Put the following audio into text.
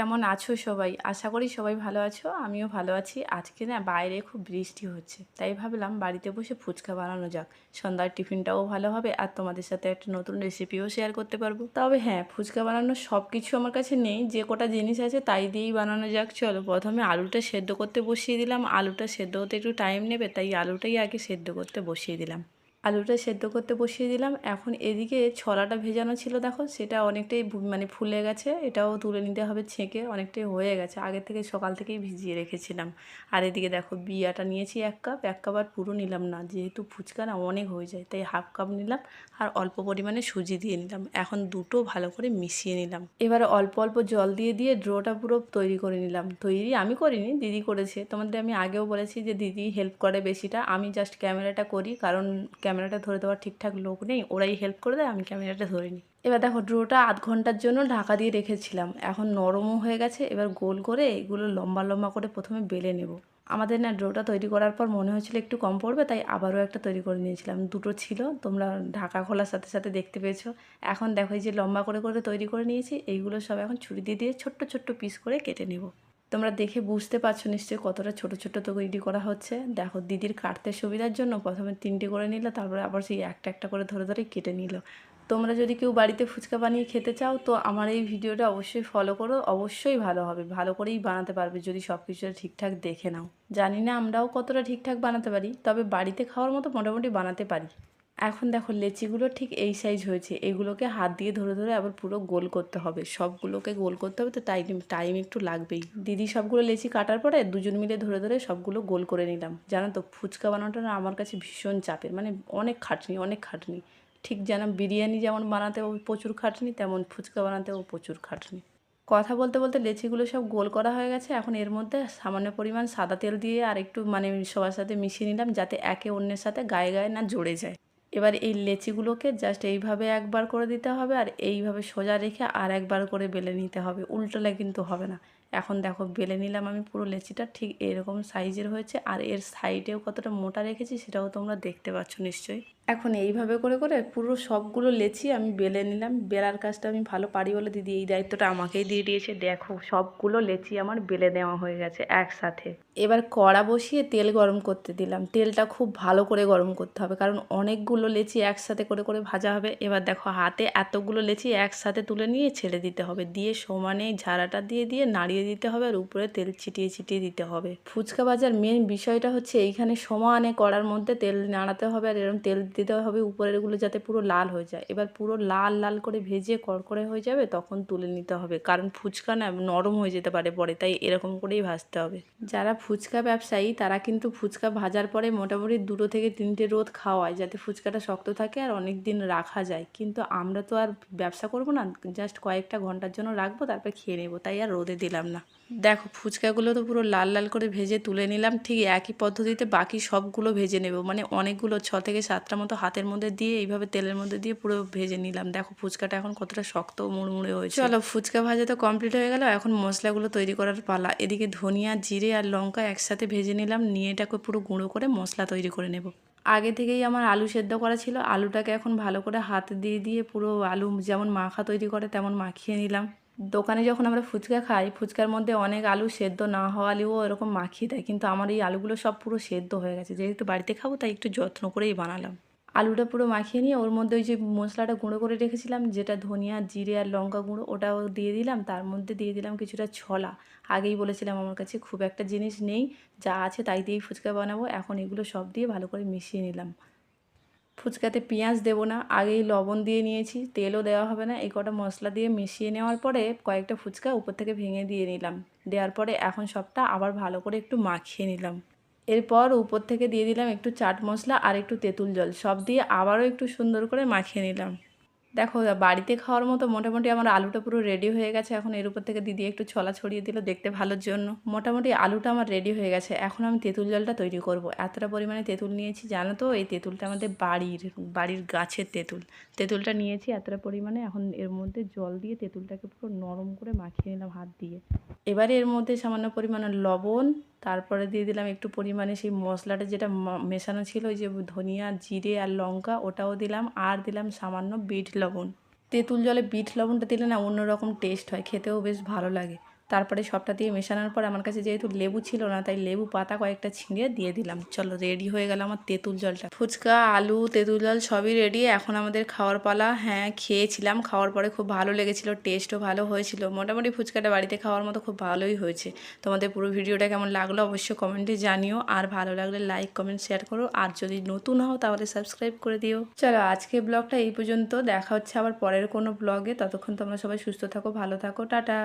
কেমন আছো সবাই? আশা করি সবাই ভালো আছো, আমিও ভালো আছি। আজকে না বাইরে খুব বৃষ্টি হচ্ছে, তাই ভাবলাম বাড়িতে বসে ফুচকা বানানো যাক। সন্ধ্যার টিফিনটাও ভালো হবে আর তোমাদের সাথে একটা নতুন রেসিপিও শেয়ার করতে পারব। তবে হ্যাঁ ফুচকা বানানোর সব কিছু আমার কাছে নেই, যে কটা জিনিস আছে তাই দিয়েই বানানো যাক। চলো, প্রথমে আলুটা সেদ্ধ করতে বসিয়ে দিলাম। আলুটা সেদ্ধ হতে একটু টাইম নেবে, তাই আলুটাই আগে সেদ্ধ করতে বসিয়ে দিলাম। আলুটা সেদ্ধ করতে বসিয়ে দিলাম। এখন এদিকে ছলাটা ভেজানো ছিল, দেখো, সেটা অনেকটাই মানে ফুলে গেছে। এটাও তুলে নিতে হবে ছেঁকে, অনেকটাই হয়ে গেছে। আগে থেকে সকাল থেকেই ভিজিয়ে রেখেছিলাম। আর এদিকে দেখো, বিয়াটা নিয়েছি এক কাপ এক কাপ আর পুরো নিলাম না। যেহেতু ফুচকা না, অনেক হয়ে যায়, তাই হাফ কাপ নিলাম আর অল্প পরিমাণে সুজি দিয়ে নিলাম। এখন দুটো ভালো করে মিশিয়ে নিলাম। এবারে অল্প অল্প জল দিয়ে দিয়ে ড্রোটা পুরো তৈরি করে নিলাম। তৈরি আমি করিনি, দিদি করেছে। তোমাদের আমি আগেও বলেছি যে দিদি হেল্প করে বেশিটা। আমি জাস্ট ক্যামেরাটা করি, কারণ ক্যামেরাটা ধরে দেওয়ার ঠিকঠাক লোক নেই, ওরাই হেল্প করে দেয়, আমি ক্যামেরাটা ধরে নিই। এবার দেখো, ড্রোটা আধ ঘণ্টার জন্য ঢাকা দিয়ে রেখেছিলাম। এখন নরমও হয়ে গেছে, এবার গোল করে এগুলো লম্বা লম্বা করে প্রথমে বেলে নেব। আমাদের না ড্রোটা তৈরি করার পর মনে হয়েছিল একটু কম পড়বে, তাই আবারও একটা তৈরি করে নিয়েছিলাম। দুটো ছিল, তোমরা ঢাকা খোলার সাথে সাথে দেখতে পেয়েছ। এখন দেখো যে লম্বা করে করে তৈরি করে নিয়েছি, এইগুলো সব এখন ছুরি দিয়ে দিয়ে ছোট্ট ছোট্ট পিস করে কেটে নেব। তোমরা দেখে বুঝতে পারছ নিশ্চয়ই কতটা ছোট ছোট তৈরি করা হচ্ছে। দেখো, দিদির কাটতে সুবিধার জন্য প্রথমে তিনটে করে নিল, তারপরে আবার সেই একটা একটা করে ধরে ধরে কেটে নিল। তোমরা যদি কেউ বাড়িতে ফুচকা বানিয়ে খেতে চাও, তো আমার এই ভিডিওটা অবশ্যই ফলো করো, অবশ্যই ভালো হবে। ভালো করেই বানাতে পারবে যদি সব কিছু ঠিকঠাক দেখে নাও। জানি না আমরাও কতটা ঠিকঠাক বানাতে পারি, তবে বাড়িতে খাওয়ার মতো মোটামুটি বানাতে পারি। এখন দেখো লেচিগুলো ঠিক এই সাইজ হয়েছে। এগুলোকে হাত দিয়ে ধরে ধরে আবার পুরো গোল করতে হবে। সবগুলোকে গোল করতে হবে তো টাইম টাইম একটু লাগবেই। দিদি সবগুলো লেচি কাটার পরে দুজন মিলে ধরে ধরে সবগুলো গোল করে নিলাম। জানো তো ফুচকা বানানোটা না আমার কাছে ভীষণ চাপের। মানে অনেক খাটনি অনেক খাটনি। ঠিক যেন বিরিয়ানি যেমন বানাতেও প্রচুর খাটনি, তেমন ফুচকা বানাতেও প্রচুর খাটনি। কথা বলতে বলতে লেচিগুলো সব গোল করা হয়ে গেছে। এখন এর মধ্যে সামান্য পরিমাণ সাদা তেল দিয়ে আর একটু মানে সবার সাথে মিশিয়ে নিলাম যাতে একে অন্যের সাথে গায়ে গায়ে না জড়ে যায়। এবার এই লেচিগুলোকে জাস্ট এইভাবে একবার করে দিতে হবে আর এইভাবে সোজা রেখে আর একবার করে বেলে নিতে হবে। উল্টোলে কিন্তু হবে না। এখন দেখো বেলে নিলাম আমি পুরো লেচিটা, ঠিক এরকম সাইজের হয়েছে আর এর সাইডেও কতটা মোটা রেখেছি সেটাও তোমরা দেখতে পাচ্ছ নিশ্চয়ই। এখন এইভাবে করে করে পুরো সবগুলো লেচি আমি বেলে নিলাম। বেলার কাজটা আমি ভালো পারি বলে দিদি এই দায়িত্বটা আমাকেই দিয়ে দিয়েছে। দেখো সবগুলো লেচি আমার বেলে দেওয়া হয়ে গেছে একসাথে। এবার কড়া বসিয়ে তেল গরম করতে দিলাম। তেলটা খুব ভালো করে গরম করতে হবে কারণ অনেকগুলো লেচি একসাথে করে করে ভাজা হবে। এবার দেখো হাতে এতগুলো লেচি একসাথে তুলে নিয়ে ছেড়ে দিতে হবে। দিয়ে সমানে ঝাড়াটা দিয়ে দিয়ে নাড়িয়ে দিতে হবে আর উপরে তেল ছিটিয়ে ছিটিয়ে দিতে হবে। ফুচকা ভাজার মেন বিষয়টা হচ্ছে এইখানে সমানে কড়ার মধ্যে তেল নাড়াতে হবে আর এরকম তেল দিতে হবে উপরেরগুলো যাতে পুরো লাল হয়ে যায়। এবার পুরো লাল লাল করে ভেজে কড়কড়ে হয়ে যাবে তখন তুলে নিতে হবে। কারণ ফুচকা না নরম হয়ে যেতে পারে পরে, তাই এরকম করেই ভাজতে হবে। যারা ফুচকা ব্যবসায়ী, তারা কিন্তু ফুচকা ভাজার পরে মোটামুটি দুটো থেকে তিনটে রোদ খাওয়ায় যাতে ফুচকাটা শক্ত থাকে আর অনেক দিন রাখা যায়। কিন্তু আমরা তো আর ব্যবসা করব না জাস্ট কয়েকটা ঘণ্টার জন্য রাখব, তারপর খেয়ে নেব। তাই আর রোদে দিলাম না দেখো, ফুচকাগুলো তো পুরো লাল লাল করে ভেজে তুলে নিলাম, ঠিক একই পদ্ধতিতে বাকি সবগুলো ভেজে নেব। মানে অনেকগুলো ছ থেকে সাতটা মতো হাতের মধ্যে দিয়ে, এইভাবে তেলের মধ্যে দিয়ে পুরো ভেজে নিলাম। দেখো, ফুচকাটা এখন কতটা শক্ত মুড়মুড়ে হয়েছে। চলো, ফুচকা ভাজা তো কমপ্লিট হয়ে গেল। এখন মশলাগুলো তৈরি করার পালা। এদিকে ধনিয়া, জিরে আর লঙ্কা একসাথে ভেজে নিলাম। নিয়ে এটাকে পুরো গুঁড়ো করে মশলা তৈরি করে নেব। আগে থেকেই আমার আলু সেদ্ধ করা ছিল। আলুটাকে এখন ভালো করে হাত দিয়ে দিয়ে পুরো আলু যেমন মাখা তৈরি করে, তেমন মাখিয়ে নিলাম। দোকানে যখন আমরা ফুচকা খাই, ফুচকার মধ্যে অনেক আলু সেদ্ধ না হওয়া আলুও এরকম মাখিয়ে দেয়। কিন্তু আমার এই আলুগুলো সব পুরো সেদ্ধ হয়ে গেছে। যেহেতু বাড়িতে খাব, তাই একটু যত্ন করেই বানালাম। আলুটা পুরো মাখিয়ে নিয়ে ওর মধ্যে ওই যে মশলাটা গুঁড়ো করে রেখেছিলাম, যেটা ধনিয়া, জিরে আর লঙ্কা গুঁড়ো, ওটাও দিয়ে দিলাম। তার মধ্যে দিয়ে দিলাম কিছুটা ছলা। আগেই বলেছিলাম আমার কাছে, খুব একটা জিনিস নেই, যা আছে তাই দিয়েই ফুচকা বানাবো। এখন এগুলো সব দিয়ে ভালো করে মিশিয়ে নিলাম। ফুচকাতে পেঁয়াজ দেবো না, আগেই লবণ দিয়ে নিয়েছি, তেলও দেওয়া হবে না, এই কটা মশলা দিয়ে মিশিয়ে নেওয়ার পরে কয়েকটা ফুচকা উপর থেকে ভেঙে দিয়ে নিলাম। দেওয়ার পরে এখন সবটা আবার ভালো করে একটু মাখিয়ে নিলাম। এরপর উপর থেকে দিয়ে দিলাম একটু চাট মশলা আর একটু তেঁতুল জল, সব দিয়ে আবারও একটু সুন্দর করে মাখিয়ে নিলাম। দেখো, বাড়িতে খাওয়ার মতো মোটামুটি আমার আলুটা পুরো রেডি হয়ে গেছে। এখন এর উপর থেকে দিদি একটু ছলা ছড়িয়ে দিল দেখতে ভালোর জন্য। মোটামুটি আলুটা আমার রেডি হয়ে গেছে। এখন আমি তেঁতুল জলটা তৈরি করব। এতটা পরিমাণে তেঁতুল নিয়েছি, জানো তো? এই তেঁতুলটা আমাদের বাড়ির বাড়ির গাছের তেঁতুল। তেঁতুলটা নিয়েছি এতটা পরিমাণে। এখন এর মধ্যে জল দিয়ে তেঁতুলটাকে পুরো নরম করে মাখিয়ে নিলাম হাত দিয়ে। এবারে এর মধ্যে সামান্য পরিমাণে লবণ তারপরে দিয়ে দিলাম একটু পরিমাণে সেই মশলাটা যেটা মেশানো ছিল, ওই যে ধনিয়া, জিরে আর লঙ্কা, ওটাও দিলাম। আর দিলাম সামান্য বিট লবণ। তেঁতুল জলে বিট লবণটা দিলে না অন্যরকম টেস্ট হয়, খেতেও বেশ ভালো লাগে। তারপরে সবটা দিয়ে মেশানোর পর আমার কাছে যেহেতু লেবু ছিল না, তাই লেবু পাতা কয়েকটা ছিঁড়ে দিয়ে দিলাম। চলো রেডি হয়ে গেল আমার তেঁতুল জলটা। ফুচকা, আলু, তেঁতুল জল সবই রেডি এখন আমাদের খাওয়ার পালা। হ্যাঁ খেয়েছিলাম, খাওয়ার পরে খুব ভালো লেগেছিল টেস্টও ভালো হয়েছিল। মোটামুটি ফুচকাটা বাড়িতে খাওয়ার মতো খুব ভালোই হয়েছে। তোমাদের পুরো ভিডিওটা কেমন লাগল অবশ্যই কমেন্টে জানিও। আর ভালো লাগলে লাইক কমেন্ট শেয়ার করো। আর যদি নতুন হও, তাহলে সাবস্ক্রাইব করে দিও। চলো, আজকে ব্লগটা এই পর্যন্ত। দেখা হচ্ছে আবার পরের কোনো ব্লগে ততক্ষণ তোমরা সবাই সুস্থ থাকো, ভালো থাকো। টাটা!